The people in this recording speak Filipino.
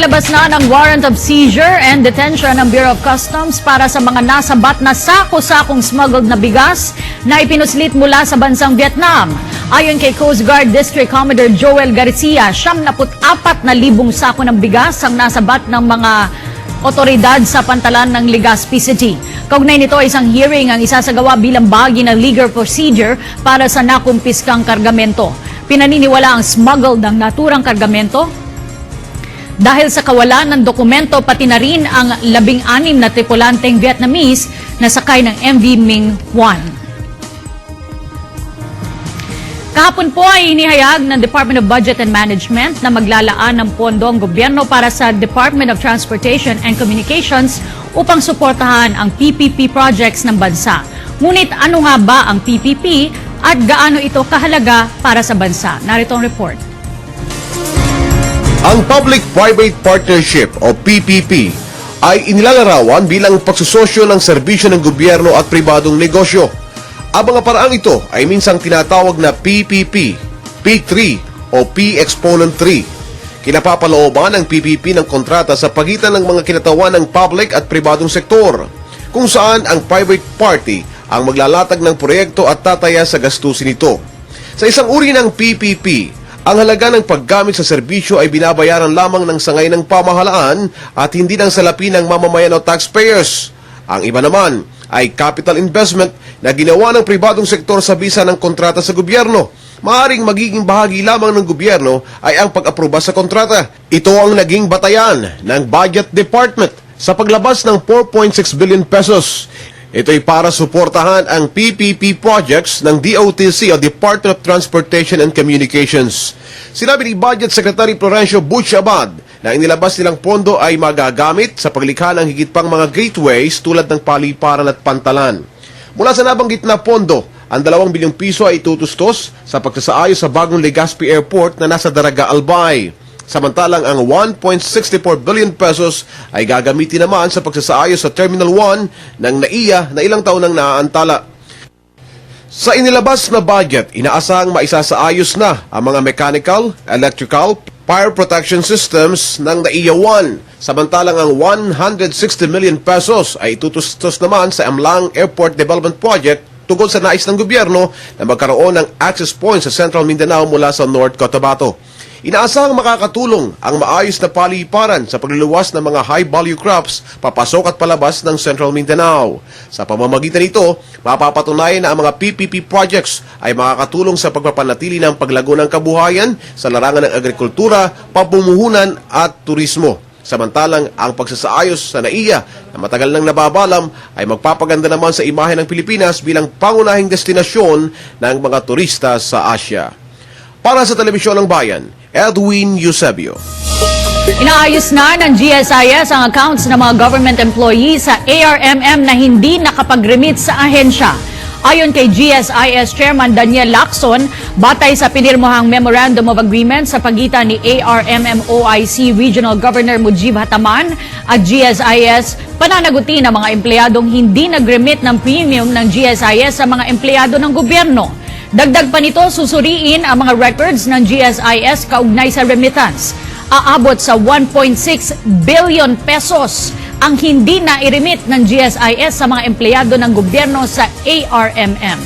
Lumalabas na ng warrant of seizure and detention ng Bureau of Customs para sa mga nasabat na sako-sakong smuggled na bigas na ipinuslit mula sa bansang Vietnam. Ayon kay Coast Guard District Commodore Joel Garcia, 74 na libong sako ng bigas ang nasabat ng mga otoridad sa pantalan ng Legazpi City. Kaugnay nito isang hearing ang isasagawa bilang bahagi ng legal procedure para sa nakumpiskang kargamento. Pinaniniwala ang smuggled ng naturang kargamento dahil sa kawalan ng dokumento pati na rin ang labing-anim na tripulanteng Vietnamese na sakay ng MV Ming 1. Kahapon po ay inihayag ng Department of Budget and Management na maglalaan ng pondo ang gobyerno para sa Department of Transportation and Communications upang suportahan ang PPP projects ng bansa. Ngunit ano nga ba ang PPP at gaano ito kahalaga para sa bansa? Narito ang report. Ang Public-Private Partnership o PPP ay inilalarawan bilang pagsusosyo ng serbisyo ng gobyerno at pribadong negosyo. Ang mga paraang ito ay minsang tinatawag na PPP, P3 o P Exponent 3. Kinapapalooban ng PPP ng kontrata sa pagitan ng mga kinatawan ng public at pribadong sektor, kung saan ang private party ang maglalatag ng proyekto at tataya sa gastusin nito. Sa isang uri ng PPP, ang halaga ng paggamit sa serbisyo ay binabayaran lamang ng sangay ng pamahalaan at hindi ng salapi ng mamamayan o taxpayers. Ang iba naman ay capital investment na ginawa ng pribadong sektor sa bisa ng kontrata sa gobyerno. Maaring magiging bahagi lamang ng gobyerno ay ang pag-aproba sa kontrata. Ito ang naging batayan ng Budget Department sa paglabas ng 4.6 billion pesos. Ito'y para suportahan ang PPP projects ng DOTC o Department of Transportation and Communications. Sinabi ni Budget Secretary Florencio Butch Abad na inilabas nilang pondo ay magagamit sa paglikha ng higit pang mga gateways tulad ng paliparan at pantalan. Mula sa nabanggit na pondo, ang 2 bilyong piso ay itutustos sa pagsasaayos sa bagong Legazpi Airport na nasa Daraga, Albay. Samantalang ang 1.64 billion pesos ay gagamitin naman sa pagsasaayos sa Terminal 1 ng NAIA na ilang taon nang naaantala. Sa inilabas na budget, inaasahang maisasaayos na ang mga mechanical, electrical, fire protection systems ng NAIA 1. Samantalang ang 160 million pesos ay tutustos naman sa Amlang Airport Development Project tungkol sa nais ng gobyerno na magkaroon ng access point sa Central Mindanao mula sa North Cotabato. Inaasahang makakatulong ang maayos na paliparan sa pagluluwas ng mga high-value crops papasok at palabas ng Central Mindanao. Sa pamamagitan nito, mapapatunayan na ang mga PPP projects ay makakatulong sa pagpapanatili ng paglago ng kabuhayan sa larangan ng agrikultura, pamumuhunan at turismo. Samantalang ang pagsasaayos sa NAIA na matagal nang nababalam ay magpapaganda naman sa imahe ng Pilipinas bilang pangunahing destinasyon ng mga turista sa Asia. Para sa Telebisyon ng Bayan, Edwin Eusebio. Inaayos na ng GSIS ang accounts ng mga government employees sa ARMM na hindi nakapag-remit sa ahensya. Ayon kay GSIS Chairman Daniel Lacson, batay sa pinirmohang Memorandum of Agreement sa pagitan ni ARMM OIC Regional Governor Mujib Hataman at GSIS, pananagutin ang mga empleyadong hindi nag-remit ng premium ng GSIS sa mga empleyado ng gobyerno. Dagdag pa nito, susuriin ang mga records ng GSIS kaugnay sa remittance. Aabot sa 1.6 billion pesos ang hindi na i-remit ng GSIS sa mga empleyado ng gobyerno sa ARMM.